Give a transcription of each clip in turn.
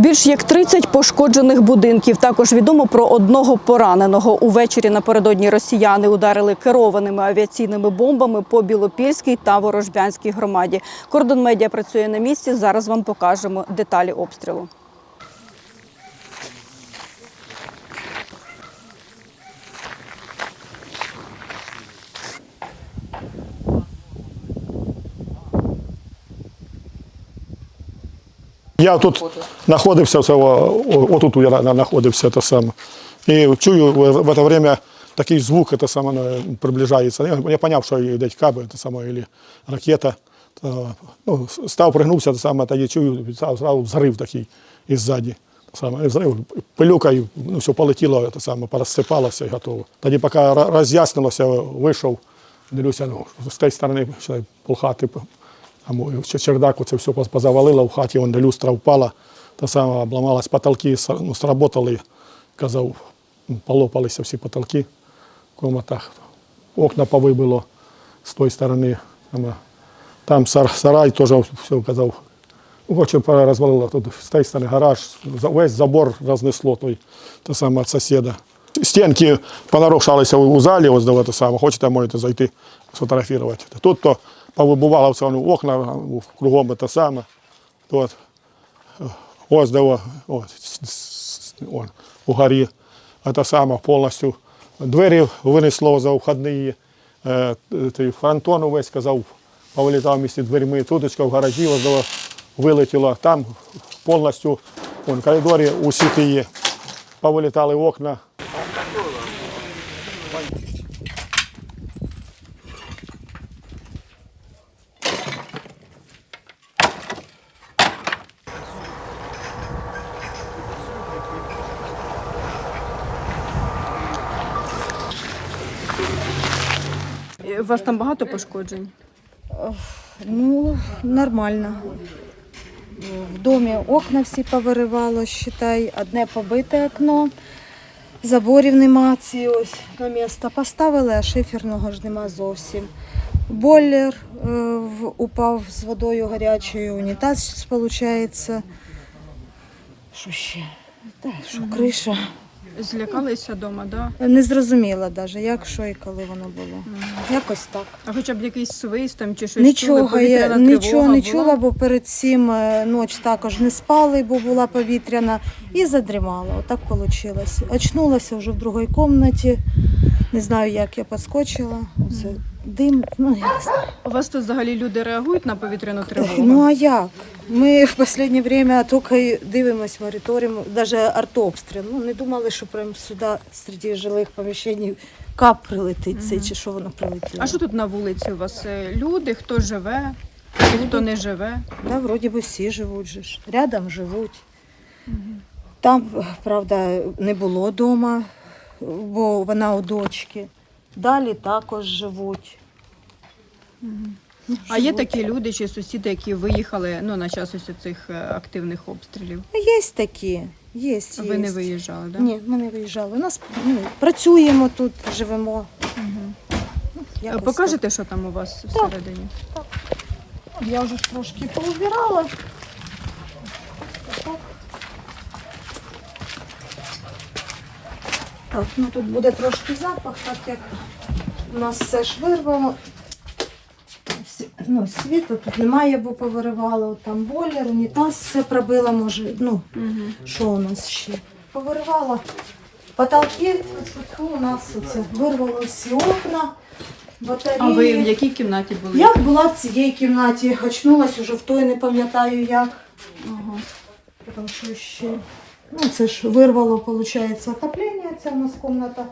Більш як 30 пошкоджених будинків. Також відомо про одного пораненого. Увечері напередодні росіяни ударили керованими авіаційними бомбами по Білопільській та Ворожбянській громаді. Кордон медіа працює на місці. Зараз вам покажемо деталі обстрілу. Я тут знаходився, отут я знаходився те саме. І чую в, це время такий звук це саме, ну, приближається. Я, я поняв, що йде каби, це саме, або ракета. То, ну, став, пригнувся, те саме, тоді чую, зразу, взрив такий іззаді. Те Саме, взрив, пилюка, ну, все полетіло, те саме, порозсипалося і готово. Тоді, поки роз'яснилося, вийшов, дивлюся, ну, з тієї сторони полхати там ой, чи- чердак це все поз- позавалило, в хаті вон, люстра впала, та сама обламалась, потолки ну, сработали, казав, ну, полопалися всі потолки в комнатах, окна повибило з тої сторони. Там, Там сар- сарай теж все казав. Ну, Хоче розвалило, тут з тієї сторони гараж, весь забор рознесло той, те саме від сусіда. Стінки понарушалися у залі, ось те саме, хочете, можете зайти сфотографувати. Тут то повибувало все ну, окна кругом те саме. Е, ось де о, ось, с- с- он, у горі, те саме повністю. Двері винесло за входні, е, фронтон увесь казав, повилітав місці дверми, туточка в гаражі вилетіло, там повністю вон, в коридорі усі ті повилітали окна. У вас там багато пошкоджень? Ну, нормально. В домі окна всі повиривало, считай, одне побите окно, заборів нема, ці ось на місто поставили, а шиферного ж нема зовсім. Бойлер е, упав з водою гарячою, унітаз, виходить. Що ще? Та, що криша. Злякалися вдома, да? Не зрозуміла навіть, як, що і коли воно було. Якось так. А хоча б якийсь свист там чи щось Нічого, чули? я нічого не була? чула, бо перед цим е, ноч також не спали, бо була повітряна, і задрімала. Отак вийшло. Очнулася вже в другій кімнаті. Не знаю, як я підскочила. Оце дим, ну я не знаю. У вас тут взагалі люди реагують на повітряну тривогу? Ну а як? Ми в останнє время тільки дивимося, моніторимо, навіть артобстріл. Ну не думали, що прямо сюди, серед жилих поміщень, кап прилетить цей, чи що воно прилетіло. А що тут на вулиці у вас? Е, Люди, хто живе, хто не живе? Да, вроді би всі живуть же ж. Рядом живуть. Там, правда, не було вдома, бо вона у дочки. Далі також живуть. А є такі люди чи сусіди, які виїхали ну, на час ось цих активних обстрілів? Є такі. Є, є. Ви не виїжджали, так? Да? Ні, ми не виїжджали. У нас ну, працюємо тут, живемо. Ну, Е, якось Покажете, що там у вас всередині? так. Я вже трошки поубирала. Так, ну тут буде трошки запах, так як у нас все ж вирвало. Ну, світу тут немає, бо повиривало. От Там бойлер, унітаз все пробило, може. Ну, що у нас ще? Повиривало. Потолки тут у нас оце всі окна, батареї. А ви в якій кімнаті були? Я була в цій кімнаті, очнулась уже в той, не пам'ятаю як. Ага. Тому що ще. Ну, це ж вирвало, виходить, отоплення, ця у нас кімната.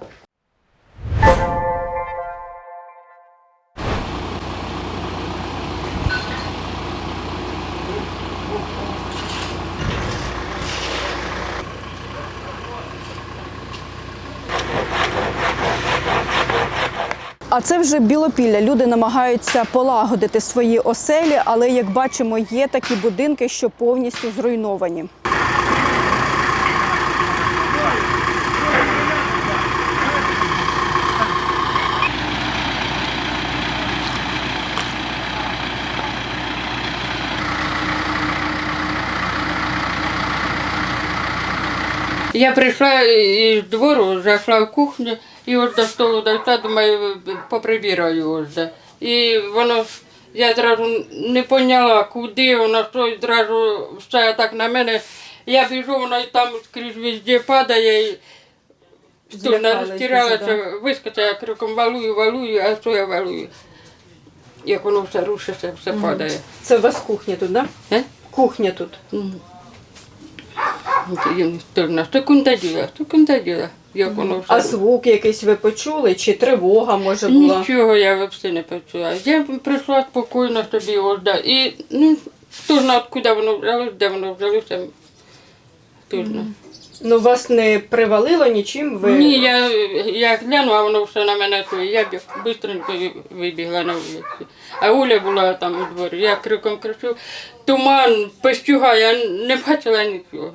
А це вже білопілля. Люди намагаються полагодити свої оселі, але як бачимо, є такі будинки, що повністю зруйновані. Я прийшла із двору, зайшла в кухню і ось до столу дійшла, думаю, поприбираю ось. І воно, я одразу не поняла, куди воно, що одразу все так на мене. Я біжу, воно і там скрізь везде падає. І Тут Злякались розтиралася, вискочила, я криком валую, валую, а що я валую? Як воно все рушиться, все падає. Це у вас кухня тут, да? Е? Кухня тут. Секунда діла, секунда діла, як воно все. А звук якийсь ви почули? Чи тривога може була? Нічого я взагалі не почула. Я прийшла спокійно собі ось, да. І ну, хто знає, куди воно взялося, де воно взялося. Хто знає. Ну вас не привалило нічим? Ви... Ні, я, я глянула, воно все на мене то. Я біг, швидко вибігла на вулицю. А Оля була там у дворі. Я криком кричу, туман, пестюга, я не бачила нічого.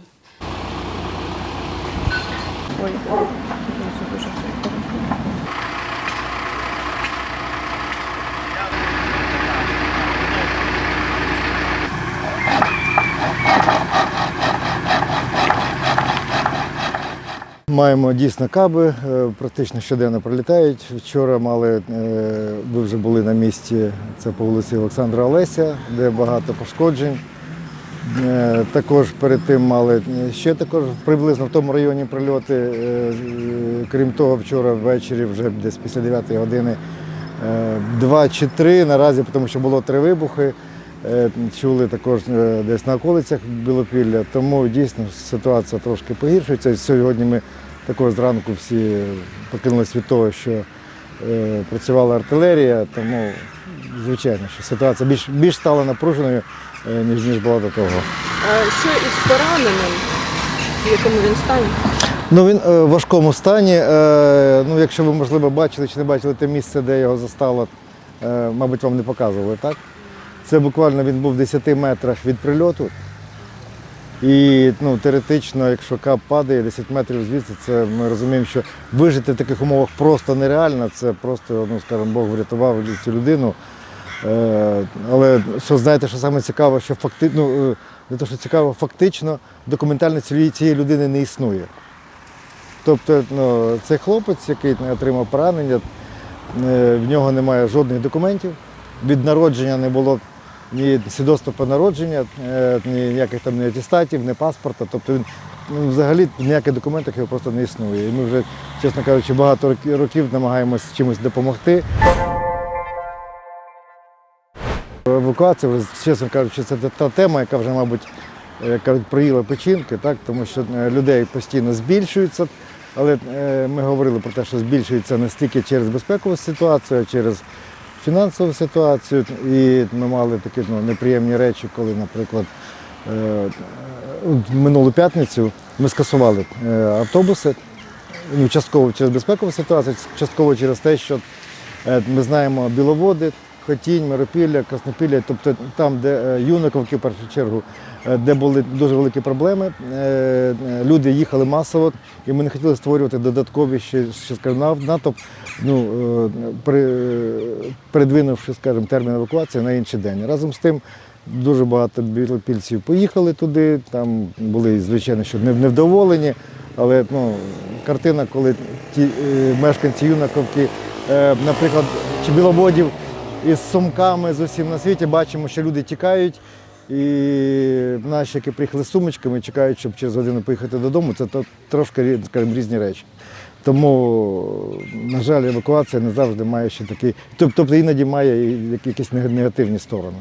Маємо дійсно каби, е, практично щоденно прилітають. Вчора мали, е, ви вже були на місці, це по вулиці Олександра Олеся, де багато пошкоджень. Е, Також перед тим мали е, ще також приблизно в тому районі прильоти. Е, Крім того, вчора ввечері, вже десь після 9 години, два чи три наразі, тому що було три вибухи. Чули також десь на околицях Білопілля, тому дійсно ситуація трошки погіршується. Сьогодні ми також зранку всі покинулись від того, що працювала артилерія, тому звичайно, що ситуація більш, більш стала напруженою, ніж, ніж була до того. А що із пораненим? В якому він стані? Ну він е, в важкому стані. Е, ну, якщо ви, можливо, бачили чи не бачили те місце, де його застало, е, мабуть, вам не показували, так? Це буквально він був в 10 метрах від прильоту. І ну, теоретично, якщо кап падає 10 метрів звідси, це ми розуміємо, що вижити в таких умовах просто нереально. Це просто, ну скажімо, Бог врятував цю людину. Е, але що знаєте, що саме цікаво, що факти... ну, е, не те, що цікаво, фактично документально цієї людини не існує. Тобто ну, цей хлопець, який отримав поранення, е, в нього немає жодних документів. Від народження не було ні свідоцтва про народження, ні ніяких там ні атестатів, ні паспорта. Тобто він ну, взагалі ніяких документах його просто не існує. І ми вже, чесно кажучи, багато років намагаємось чимось допомогти. Евакуація, чесно кажучи, це та- тема, яка вже, мабуть, як кажуть, проїла печінки, так? тому що е, людей постійно збільшується. Але е, ми говорили про те, що збільшується не стільки через безпекову ситуацію, а через фінансову ситуацію. І ми мали такі ну, неприємні речі, коли, наприклад, е, е, минулу п'ятницю ми скасували е, автобуси, ну, частково через безпекову ситуацію, частково через те, що е, ми знаємо біловоди, Хотінь, Миропілля, Краснопілля, тобто там, де е, юнаковки в першу чергу, е, де були дуже великі проблеми. е, Люди їхали масово, і ми не хотіли створювати додаткові ще, ще скажімо, натовп, ну, при, передвинувши, скажімо, термін евакуації на інший день. Разом з тим дуже багато білопільців поїхали туди, там були, звичайно, що невдоволені, але ну, картина, коли ті мешканці юнаковки, наприклад, чи біловодів із сумками з усім на світі, бачимо, що люди тікають. І наші, які приїхали з сумочками, чекають, щоб через годину поїхати додому, це трошки скажімо, різні речі. Тому, на жаль, евакуація не завжди має ще такий, тобто іноді має якісь негативні сторони.